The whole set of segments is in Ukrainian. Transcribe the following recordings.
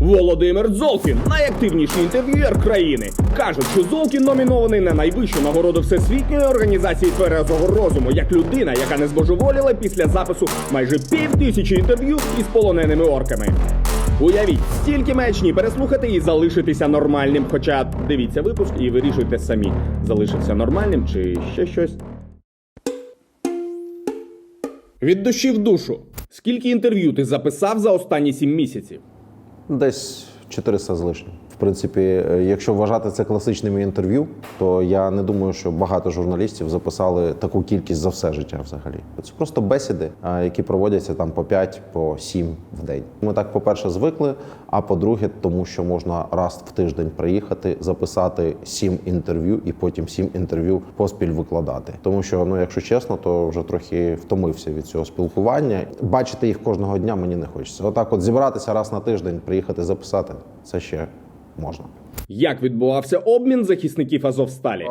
Володимир Золкін, найактивніший інтерв'юер країни, кажуть, що Золкін номінований на найвищу нагороду всесвітньої організації тверезого розуму як людина, яка не збожеволіла після запису майже пів тисячі інтерв'ю із полоненими орками. Уявіть, стільки маячні переслухати і залишитися нормальним. Хоча дивіться випуск і вирішуйте самі, залишився нормальним чи ще щось. Від душі в душу. Скільки інтерв'ю ти записав за останні сім місяців? Десь 400 з лишнім. Принципі, е, якщо вважати це класичними інтерв'ю, то я не думаю, що багато журналістів записали таку кількість за все життя взагалі. Це просто бесіди, які проводяться там по 5, по 7 в день. Ми так, по-перше, звикли. А по-друге, тому що можна раз в тиждень приїхати, записати 7 інтерв'ю і потім 7 інтерв'ю поспіль викладати. Тому що, ну якщо чесно, то вже трохи втомився від цього спілкування. Бачити їх кожного дня мені не хочеться. Отак, от зібратися раз на тиждень, приїхати записати, це ще можна. Як відбувався обмін захисників Азовсталі?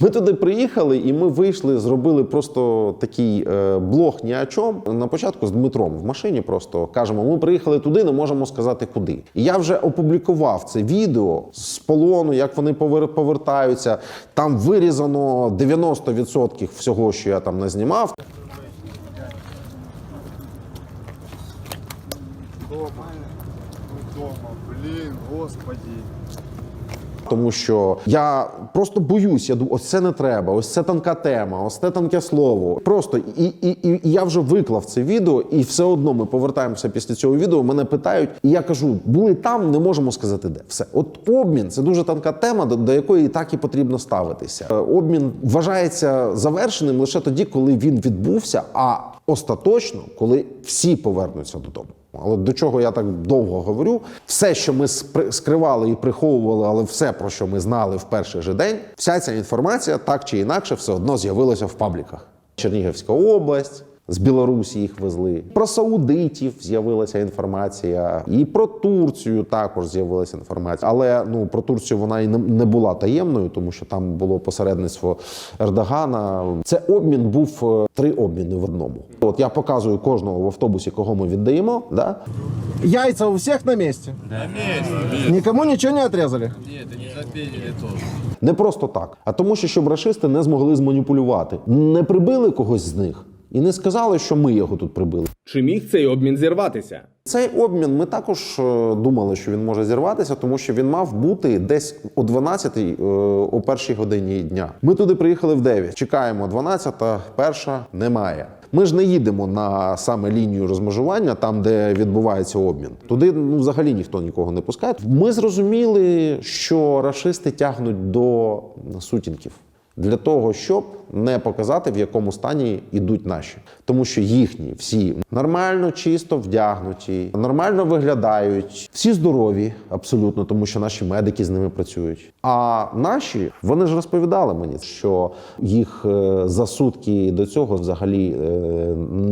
Ми туди приїхали, і ми вийшли, зробили просто такий е, блог ні о чому. На початку з Дмитром в машині просто кажемо: ми приїхали туди, не можемо сказати куди. І я вже опублікував це відео з полону, як вони повертаються. Там вирізано 90% всього, що я там не знімав. Дома. Дома. Блін, господи. Тому що я просто боюсь, я думаю, ось це не треба, ось це тонка тема, ось це тонке слово. Просто і, і, і, і я вже виклав це відео, і все одно ми повертаємося після цього відео. Мене питають, і я кажу: були там, не можемо сказати де. Все, от обмін це дуже тонка тема, до, до якої так і потрібно ставитися. Е, Обмін вважається завершеним лише тоді, коли він відбувся, а остаточно, коли всі повернуться додому. Але до чого я так довго говорю, все, що ми скривали і приховували, але все, про що ми знали в перший же день, вся ця інформація так чи інакше все одно з'явилася в пабліках. Чернігівська область. З Білорусі їх везли. Про саудитів з'явилася інформація, і про Турцію також з'явилася інформація. Але ну про Турцію вона і не- не була таємною, тому що там було посередництво Ердогана. Це обмін був е, три обміни в одному. От я показую кожного в автобусі, кого ми віддаємо. Да? Яйца у всех на месте? На месте. Никому ничего не отрезали? Не просто так, а тому, що щоб рашисти не змогли зманіпулювати, не прибили когось з них і не сказали, що ми його тут прибили. Чи міг цей обмін зірватися? Цей обмін ми також е, думали, що він може зірватися, тому що він мав бути десь о 12 е, о першій годині дня. Ми туди приїхали в 9. Чекаємо 12, перша немає. Ми ж не їдемо на саме лінію розмежування, там де відбувається обмін. Туди ну взагалі ніхто нікого не пускає. Ми зрозуміли, що рашисти тягнуть до сутінків для того, щоб не показати, в якому стані йдуть наші, тому що їхні всі нормально, чисто вдягнуті, нормально виглядають, всі здорові, абсолютно, тому що наші медики з ними працюють. А наші вони ж розповідали мені, що їх е, за сутки до цього взагалі е,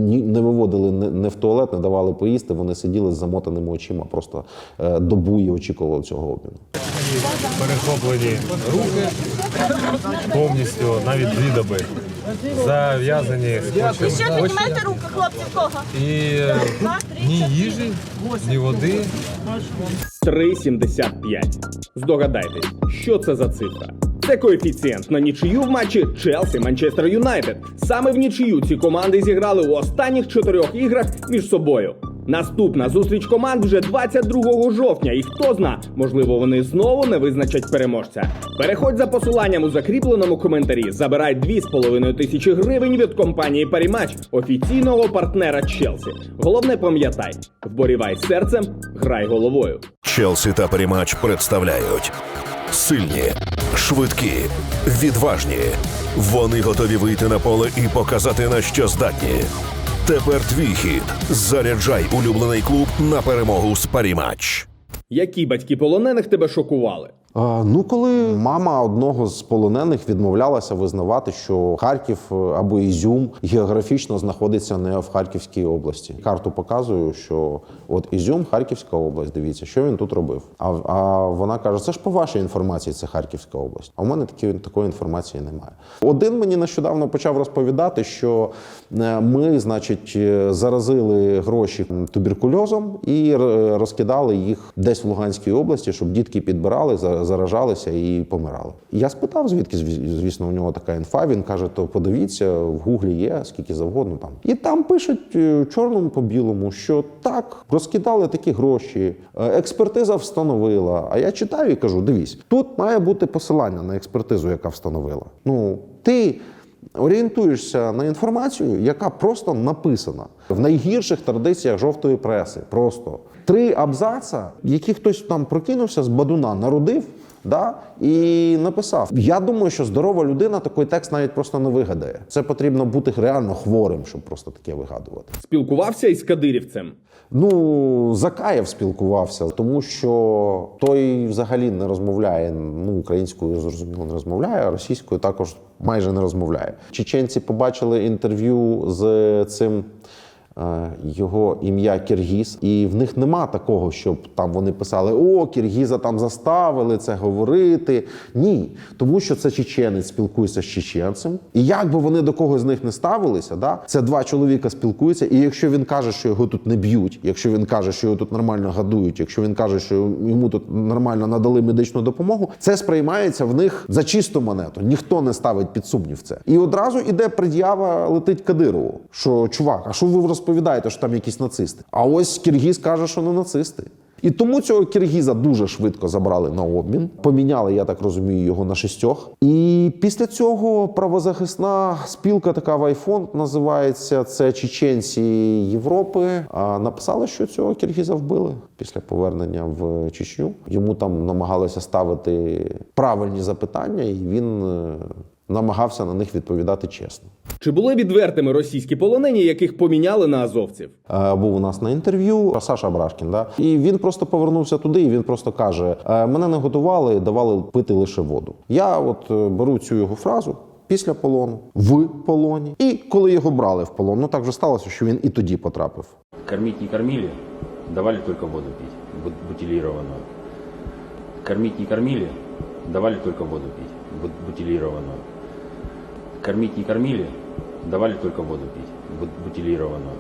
не виводили не- в туалет, не давали поїсти. Вони сиділи з замотаними очима, просто е, добу і очікували цього обміну. перехоплені руки повністю, навіть дві доби. Зав'язані скотчем. Що піднімайте руки, хлопці, в кого? І е, ні їжі, ні води. 3,75. Здогадайтесь, що це за цифра? Це коефіцієнт на нічию в матчі Челсі Манчестер Юнайтед. Саме в нічию ці команди зіграли у останніх чотирьох іграх між собою. Наступна зустріч команд вже 22 жовтня, і хто зна, можливо, вони знову не визначать переможця. Переходь за посиланням у закріпленому коментарі. Забирай 2,5 тисячі гривень від компанії Парімач, офіційного партнера Челсі. Головне пам'ятай: вборівай серцем, грай головою. Челсі та Перемач представляють сильні, швидкі, відважні. Вони готові вийти на поле і показати на що здатні. Тепер твій хід. Заряджай улюблений клуб на перемогу з Парімач. Які батьки полонених тебе шокували? Ну, коли мама одного з полонених відмовлялася визнавати, що Харків е, або Ізюм географічно знаходиться не в Харківській області. Карту показую, що от Ізюм, Харківська область. Дивіться, що він тут робив. А, а вона каже: це ж по вашій інформації, це Харківська область. А у мене такі, такої інформації немає. Один мені нещодавно почав розповідати, що е, ми, значить, е, заразили гроші туберкульозом і розкидали їх десь в Луганській області, щоб дітки підбирали, за- заражалися і помирали. Я спитав, звідки зві- звісно у нього така інфа. Він каже: то подивіться, в гуглі є скільки завгодно там. І там пишуть е, чорному по білому, що так розкидали такі гроші. е, Експертиза встановила. А я читаю і кажу: дивись, тут має бути посилання на експертизу, яка встановила. Ну ти орієнтуєшся на інформацію, яка просто написана в найгірших традиціях жовтої преси. Просто три абзаца, які хтось там прокинувся з бадуна, народив. Да, і написав. Я думаю, що здорова людина такий текст навіть просто не вигадає. Це потрібно бути реально хворим, щоб просто таке вигадувати. Спілкувався із кадирівцем. Ну, Закаєв спілкувався, тому що той взагалі не розмовляє. Ну, українською зрозуміло не розмовляє, а російською також майже не розмовляє. Чеченці побачили інтерв'ю з цим. Е, Його ім'я Киргіз, і в них нема такого, щоб там вони писали: О, Киргіза там заставили це говорити. Ні, тому що це чеченець спілкується з чеченцем, і як би вони до когось з них не ставилися, да, це два чоловіка спілкуються. І якщо він каже, що його тут не б'ють, якщо він каже, що його тут нормально гадують, якщо він каже, що йому тут нормально надали медичну допомогу, це сприймається в них за чисту монету. Ніхто не ставить під сумнів це. І одразу іде пред'ява летить Кадирову, що чувак, а що ви розповідаєте, що там якісь нацисти? А ось Киргіз каже, що не нацисти. І тому цього киргіза дуже швидко забрали на обмін. Поміняли, я так розумію, його на шістьох. І після цього правозахисна спілка, така Вайфонд називається. Це чеченці Європи. А написали, що цього киргіза вбили після повернення в Чечню. Йому там намагалися ставити правильні запитання, і він е, намагався на них відповідати чесно. Чи були відвертими російські полонені, яких поміняли на азовців? Е, був у нас на інтерв'ю Саша Брашкін. Да? І він просто повернувся туди, і він просто каже: «Е, мене не готували, давали пити лише воду. Я от е, беру цю його фразу. Після полону, в полоні, і коли його брали в полон, ну так вже сталося, що він і тоді потрапив. Кормить не кормили, давали только воду пить, бут- бутилированную. Кормить не кормили, давали только воду пить, бут- бутилированную. Кормить не кормили, давали только воду пить, бут- бутилированную.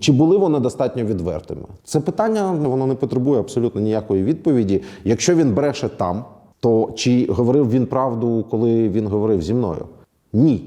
Чи були вони достатньо відвертими? Це питання воно не потребує абсолютно ніякої відповіді. Якщо він бреше там, то чи говорив він правду, коли він говорив зі мною? Ні.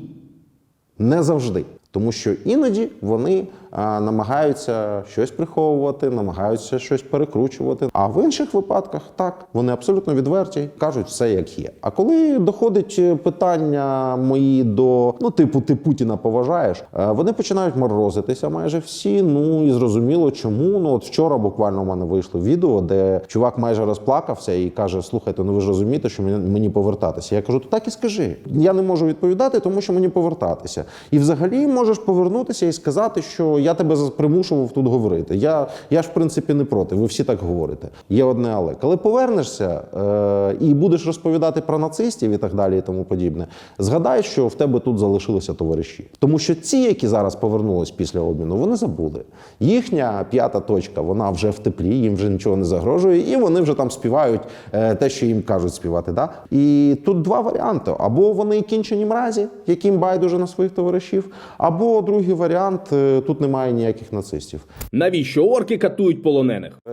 Не завжди. Тому що іноді вони намагаються щось приховувати, намагаються щось перекручувати. А в інших випадках так вони абсолютно відверті, кажуть все як є. А коли доходить е, питання мої до ну, типу, ти Путіна поважаєш, е, вони починають морозитися майже всі. Ну і зрозуміло, чому. Ну от вчора буквально в мене вийшло відео, де чувак майже розплакався і каже: Слухайте, ну ви ж розумієте, що мені, мені повертатися. Я кажу, то так і скажи. Я не можу відповідати, тому що мені повертатися. І взагалі можеш повернутися і сказати, що я тебе примушував тут говорити. Я, я ж в принципі не проти. Ви всі так говорите. Є одне але. Коли повернешся е, і будеш розповідати про нацистів і так далі, і тому подібне, згадай, що в тебе тут залишилися товариші. Тому що ці, які зараз повернулись після обміну, вони забули. Їхня п'ята точка, вона вже в теплі, їм вже нічого не загрожує, і вони вже там співають е, те, що їм кажуть співати. Да? І тут два варіанти: або вони кінчені мразі, яким байдуже на своїх товаришів, або другий варіант е, тут немає ніяких нацистів. Навіщо орки катують полонених? Е,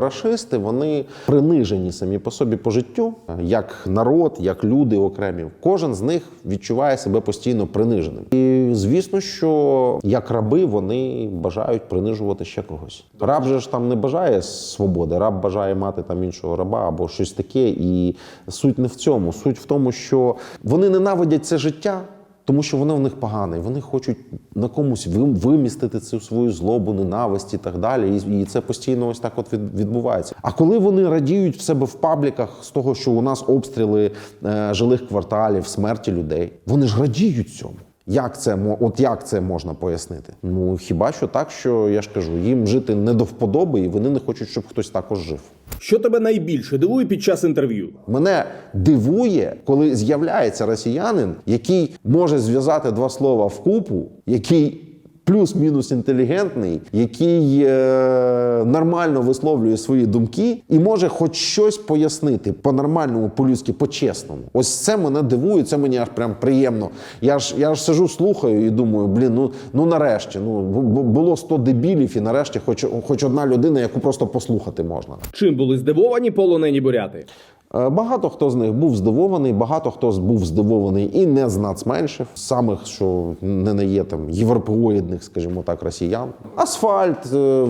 Рашисти вони принижені самі по собі по життю, як народ, як люди окремі. Кожен з них відчуває себе постійно приниженим. І звісно, що як раби вони бажають принижувати ще когось. Раб же ж там не бажає свободи, раб бажає мати там іншого раба або щось таке. І суть не в цьому. Суть в тому, що вони ненавидять це життя. Тому що воно в них погане, вони хочуть на комусь вим- вимістити цю свою злобу, ненависть і так далі. І, це постійно ось так от відбувається. А коли вони радіють в себе в пабліках з того, що у нас обстріли е, жилих кварталів, смерті людей, вони ж радіють цьому. Як це от як це можна пояснити? Ну хіба що так, що я ж кажу, їм жити не до вподоби, і вони не хочуть, щоб хтось також жив. Що тебе найбільше дивує під час інтерв'ю? Мене дивує, коли з'являється росіянин, який може зв'язати два слова в купу, який плюс-мінус інтелігентний, який е, нормально висловлює свої думки і може хоч щось пояснити по-нормальному, по-людськи, по-чесному. Ось це мене дивує, це мені аж прям приємно. Я ж я ж сижу, слухаю і думаю, блін, ну ну нарешті, ну бу- бу- було 100 дебілів, і нарешті, хоч, хоч одна людина, яку просто послухати можна. Чим були здивовані полонені буряти? Е, Багато хто з них був здивований, багато хто був здивований і не з нацменших, самих, що не не є там європеоїдних, скажімо так, росіян. Асфальт, е,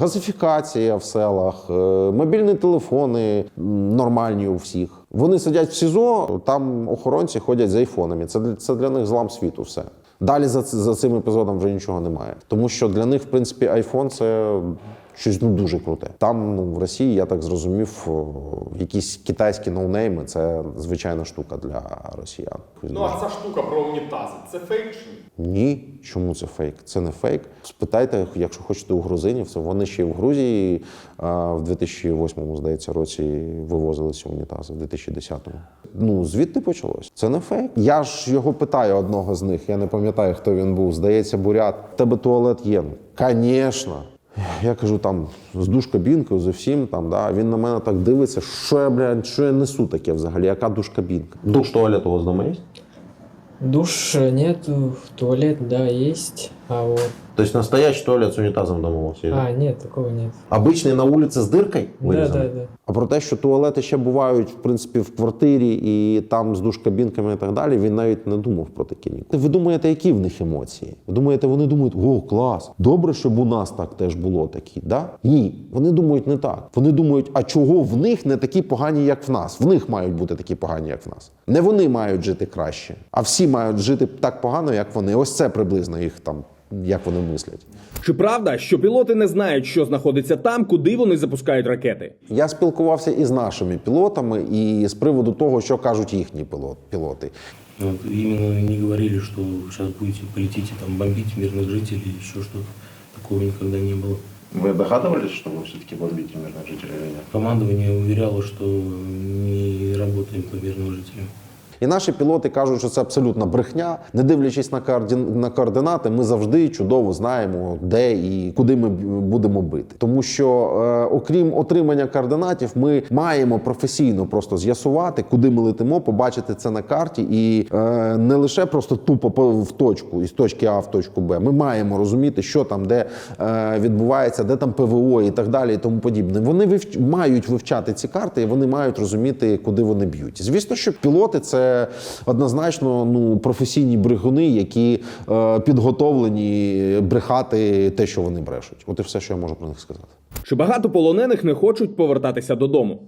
газифікація в селах, е, мобільні телефони нормальні у всіх. Вони сидять в СІЗО, там охоронці ходять з айфонами. Це, це для них злам світу. Все. Далі за, за цим епізодом вже нічого немає. Тому що для них, в принципі, айфон це щось ну дуже круте. Там ну в Росії я так зрозумів, якісь китайські ноунейми це звичайна штука для росіян. Ну а ця штука про унітази це фейк чи ні? Ні, чому це фейк? Це не фейк. Спитайте, якщо хочете у грузинів, це вони ще в Грузії а, в 2008, здається, році вивозилися унітази, в 2010-му. Ну, звідти почалось. Це не фейк. Я ж його питаю одного з них, я не пам'ятаю, хто він був. Здається, бурят. Тебе туалет є? Звісно. Я кажу, там з душкабінкою, з усім там, да. Він на мене так дивиться, що я, блядь, що я несу таке взагалі, яка душкабінка. Душ туалет у вас дома є? Душ нету, туалет, да, есть. А вот. Тобто настоящий туалет з унітазом дома у вас є? А, нет, такого нет. Обичний на вулиці з диркою? Вирізаний? да, да. А про те, що туалети ще бувають, в принципі, в квартирі і там з душ-кабінками і так далі, він навіть не думав про таке ніколи. Ви думаєте, які в них емоції? Ви думаєте, вони думають, о, клас, добре, щоб у нас так теж було такі. Да? Ні, вони думають не так. Вони думають, а чого в них не такі погані, як в нас? В них мають бути такі погані, як в нас. Не вони мають жити краще, а всі мають жити так погано, як вони. Ось це приблизно їх там, як вони мислять. Чи правда, що пілоти не знають, що знаходиться там, куди вони запускають ракети? Я спілкувався і з нашими пілотами, і з приводу того, що кажуть їхні пілот, пілоти. Вот именно не говорили, что сейчас будете полетите там бомбить мирных жителей или еще что-то. Такого никогда не было. Вы догадывались, что вы все-таки бомбите мирных жителей или нет? Командование уверяло, что не работаем по мирным жителям. І наші пілоти кажуть, що це абсолютна брехня. Не дивлячись на, координ... на координати, ми завжди чудово знаємо, де і куди ми будемо бити. Тому що, е, окрім отримання координатів, ми маємо професійно просто з'ясувати, куди ми летимо, побачити це на карті, і е, не лише просто тупо по- в точку із точки А в точку Б. Ми маємо розуміти, що там, де е, відбувається, де там ПВО і так далі, і тому подібне. Вони вивч... мають вивчати ці карти, і вони мають розуміти, куди вони б'ють. Звісно, що пілоти це однозначно ну професійні брехуни, які е, підготовлені брехати те, що вони брешуть. От і все, що я можу про них сказати. Чи багато полонених не хочуть повертатися додому?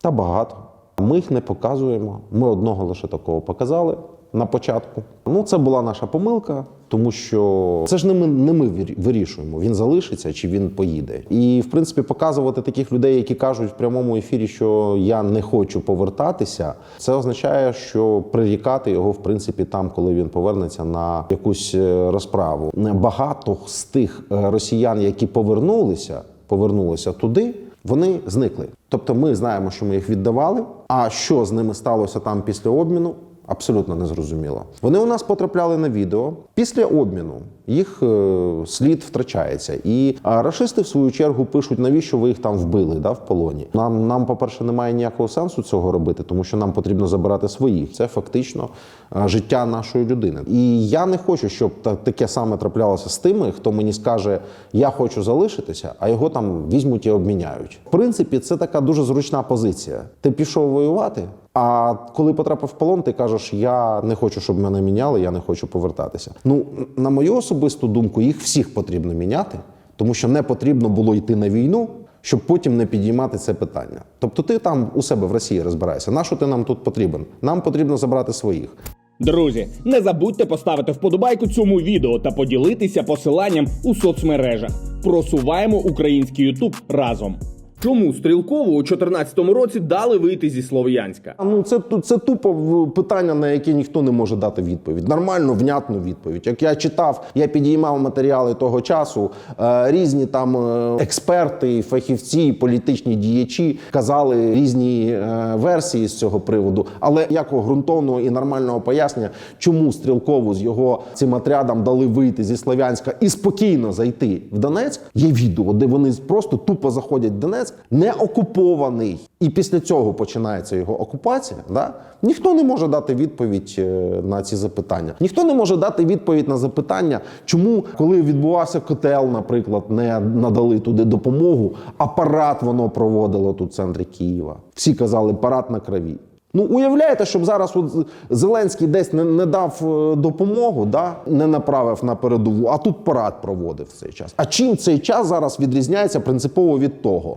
Та багато. Ми їх не показуємо. Ми одного лише такого показали на початку. Ну, це була наша помилка, тому що це ж не ми, не ми вирі- вирішуємо, він залишиться чи він поїде. І в принципі, показувати таких людей, які кажуть в прямому ефірі, що я не хочу повертатися, це означає, що прирікати його в принципі там, коли він повернеться на якусь е, розправу. Багато з тих е, росіян, які повернулися, повернулися туди. Вони зникли. Тобто ми знаємо, що ми їх віддавали. А що з ними сталося там після обміну? Абсолютно незрозуміло. Вони у нас потрапляли на відео. Після обміну їх е, слід втрачається. І рашисти, в свою чергу, пишуть, навіщо ви їх там вбили да, в полоні. Нам, нам, по-перше, немає ніякого сенсу цього робити, тому що нам потрібно забирати своїх. Це фактично е, життя нашої людини. І я не хочу, щоб та- таке саме траплялося з тими, хто мені скаже, я хочу залишитися, а його там візьмуть і обміняють. В принципі, це така дуже зручна позиція. Ти пішов воювати. А коли потрапив в полон, ти кажеш, я не хочу, щоб мене міняли, я не хочу повертатися. Ну, на мою особисту думку, їх всіх потрібно міняти, тому що не потрібно було йти на війну, щоб потім не підіймати це питання. Тобто, ти там у себе в Росії розбираєшся. На що ти нам тут потрібен? Нам потрібно забрати своїх. Друзі, не забудьте поставити вподобайку цьому відео та поділитися посиланням у соцмережах. Просуваємо український Ютуб разом. Чому Стрілкову у 2014 році дали вийти зі Слов'янська? А, Ну це це тупо питання, на яке ніхто не може дати відповідь. Нормальну, внятну відповідь. Як я читав, я підіймав матеріали того часу. Е, різні там е, експерти, фахівці, політичні діячі казали різні е, версії з цього приводу. Але якого ґрунтовного і нормального пояснення, чому стрілкову з його цим отрядом дали вийти зі Слов'янська і спокійно зайти в Донецьк. Є відео, де вони просто тупо заходять в Донецьк, не окупований. І після цього починається його окупація. Да? Ніхто не може дати відповідь е, на ці запитання. Ніхто не може дати відповідь на запитання, чому, коли відбувався котел, наприклад, не надали туди допомогу, а парад воно проводило тут в центрі Києва. Всі казали парад на крові. Ну, уявляєте, щоб зараз от Зеленський десь не, не дав е, допомогу, да? не направив на передову, а тут парад проводив цей час. А чим цей час зараз відрізняється принципово від того?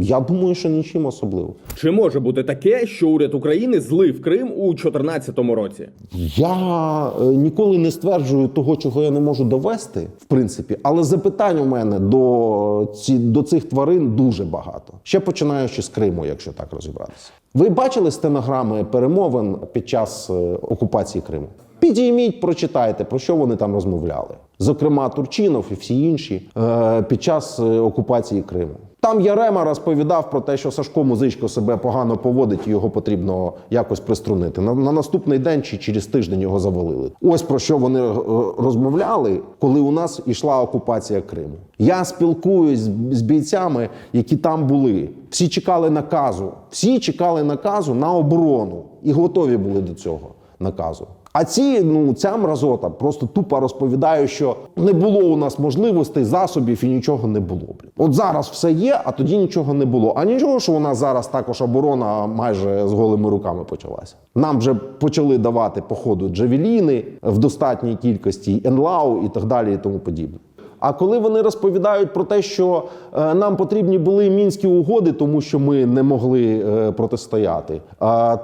Я думаю, що нічим особливо. Чи може бути таке, що уряд України злив Крим у 2014 році? Я е, ніколи не стверджую того, чого я не можу довести, в принципі, але запитань у мене до, ці, до цих тварин дуже багато. Ще починаючи з Криму, якщо так розібратися. Ви бачили стенограми перемовин під час е, окупації Криму? Підійміть, прочитайте, про що вони там розмовляли. Зокрема, Турчинов і всі інші е, під час е, окупації Криму. Там Ярема розповідав про те, що Сашко Музичко себе погано поводить, і його потрібно якось приструнити. На, на наступний день чи через тиждень його завалили. Ось про що вони е, розмовляли, коли у нас йшла окупація Криму. Я спілкуюсь з, з бійцями, які там були. Всі чекали наказу. Всі чекали наказу на оборону і готові були до цього наказу. А ці, ну ця мразота просто тупо розповідає, що не було у нас можливостей, засобів і нічого не було. Блін. От зараз все є, а тоді нічого не було. А нічого, що у нас зараз також оборона майже з голими руками почалася. Нам вже почали давати по ходу джавеліни в достатній кількості, енлау і так далі, і тому подібне. А коли вони розповідають про те, що е, нам потрібні були мінські угоди, тому що ми не могли е, протистояти,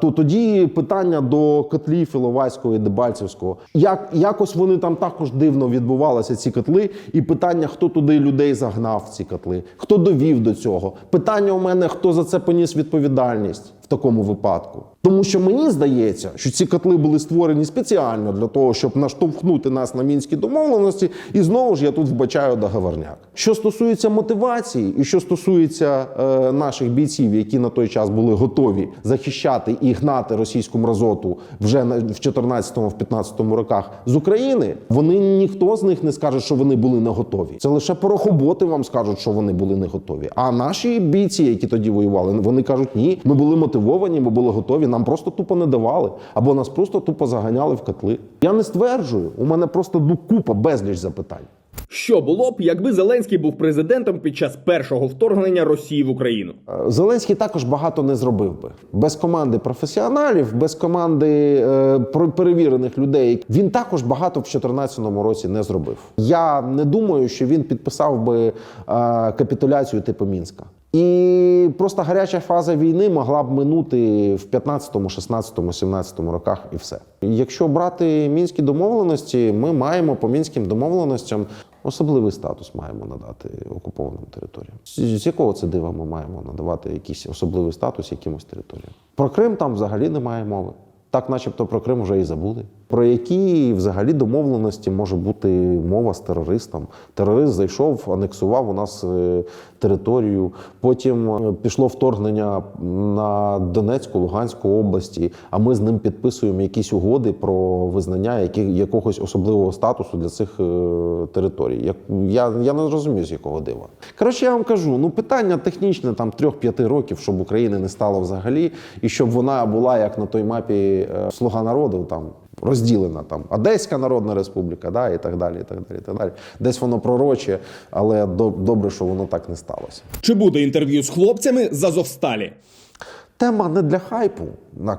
то тоді питання до котлів Іловайського і Дебальцевського, як якось вони там також дивно відбувалися, ці котли, і питання, хто туди людей загнав в ці котли, хто довів до цього. Питання у мене, хто за це поніс відповідальність в такому випадку. Тому що мені здається, що ці котли були створені спеціально для того, щоб наштовхнути нас на мінські домовленості, і знову ж я тут вбачаю договорняк. Що стосується мотивації, і що стосується е, наших бійців, які на той час були готові захищати і гнати російську мразоту вже на- в 14-15 роках з України, вони ніхто з них не скаже, що вони були не готові. Це лише порохоботи вам скажуть, що вони були не готові. А наші бійці, які тоді воювали, вони кажуть, ні, ми були мотивовані, ми були готові. Нам просто тупо не давали, або нас просто тупо заганяли в котли. Я не стверджую. У мене просто ну, купа безліч запитань. Що було б, якби Зеленський був президентом під час першого вторгнення Росії в Україну? Е, Зеленський також багато не зробив би без команди професіоналів, без команди е, перевірених людей. Він також багато в 2014 році не зробив. Я не думаю, що він підписав би е, капітуляцію типу Мінська. І просто гаряча фаза війни могла б минути в 15, 16, 17 роках, і все. Якщо брати мінські домовленості, ми маємо по мінським домовленостям особливий статус маємо надати окупованим територіям. З, якого це дива ми маємо надавати якийсь особливий статус якимось територіям? Про Крим там взагалі немає мови. Так, начебто, про Крим вже і забули. Про які взагалі домовленості може бути мова з терористом? Терорист зайшов, анексував у нас е, територію. Потім е, пішло вторгнення на Донецьку, Луганську області. А ми з ним підписуємо якісь угоди про визнання які, якогось особливого статусу для цих е, територій. Я, я не зрозумів, з якого дива. Коротше, я вам кажу: ну питання технічне там 3-5 років, щоб України не стало взагалі, і щоб вона була як на той мапі е, Слуга народу там. Розділена там Одеська Народна Республіка, да, і так далі. і так далі, і так далі. Десь воно пророче, але до- добре, що воно так не сталося. Чи буде інтерв'ю з хлопцями з Азовсталі? Тема не для хайпу,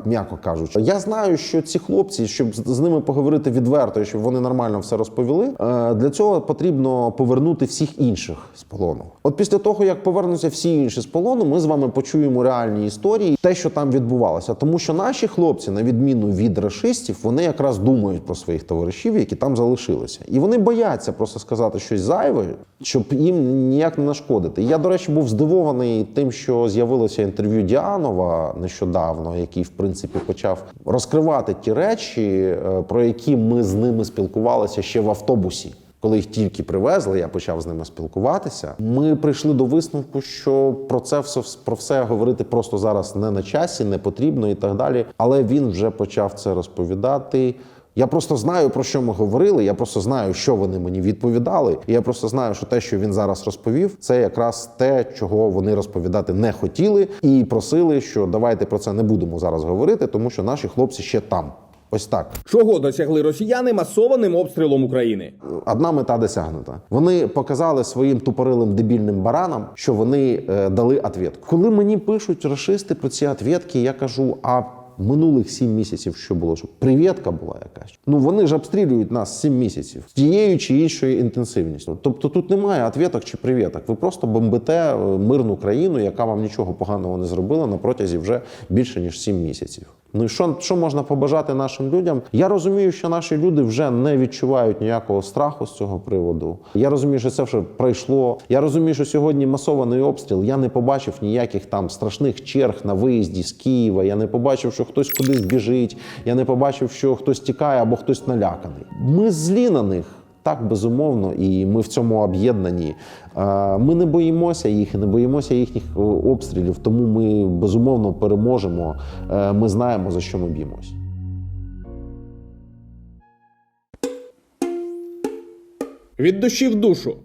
м'яко кажучи. Я знаю, що ці хлопці, щоб з ними поговорити відверто, щоб вони нормально все розповіли. е, Для цього потрібно повернути всіх інших з полону. От після того, як повернуться всі інші з полону, ми з вами почуємо реальні історії, те, що там відбувалося. Тому що наші хлопці, на відміну від рашистів, вони якраз думають про своїх товаришів, які там залишилися, і вони бояться просто сказати щось зайве, щоб їм ніяк не нашкодити. Я, до речі, був здивований тим, що з'явилося інтерв'ю Діанова нещодавно, який в принципі почав розкривати ті речі, е, про які ми з ними спілкувалися ще в автобусі. Коли їх тільки привезли, я почав з ними спілкуватися. Ми прийшли до висновку, що про це все про все говорити просто зараз не на часі, не потрібно і так далі. Але він вже почав це розповідати. Я просто знаю про що ми говорили. Я просто знаю, що вони мені відповідали. І я просто знаю, що те, що він зараз розповів, це якраз те, чого вони розповідати не хотіли, і просили, що давайте про це не будемо зараз говорити, тому що наші хлопці ще там. Ось так. Чого досягли росіяни масованим обстрілом України? Одна мета досягнута. Вони показали своїм тупорилим дебільним баранам, що вони е, дали ответку. Коли мені пишуть расисти про ці ответки, я кажу: а минулих сім місяців що було? щоб привітка була якась? Ну вони ж обстрілюють нас сім місяців тією чи іншою інтенсивністю. Тобто тут немає ответок чи привіток. Ви просто бомбите е, мирну країну, яка вам нічого поганого не зробила на протязі вже більше ніж сім місяців. Ну і що, що можна побажати нашим людям? Я розумію, що наші люди вже не відчувають ніякого страху з цього приводу. Я розумію, що це вже пройшло. Я розумію, що сьогодні масований обстріл. Я не побачив ніяких там страшних черг на виїзді з Києва. Я не побачив, що хтось кудись біжить. Я не побачив, що хтось тікає або хтось наляканий. Ми злі на них. Так, безумовно, і ми в цьому об'єднані. Е, Ми не боїмося їх, не боїмося їхніх е, обстрілів, тому ми безумовно переможемо. Е, Ми знаємо за що ми б'ємось. Від душі в душу.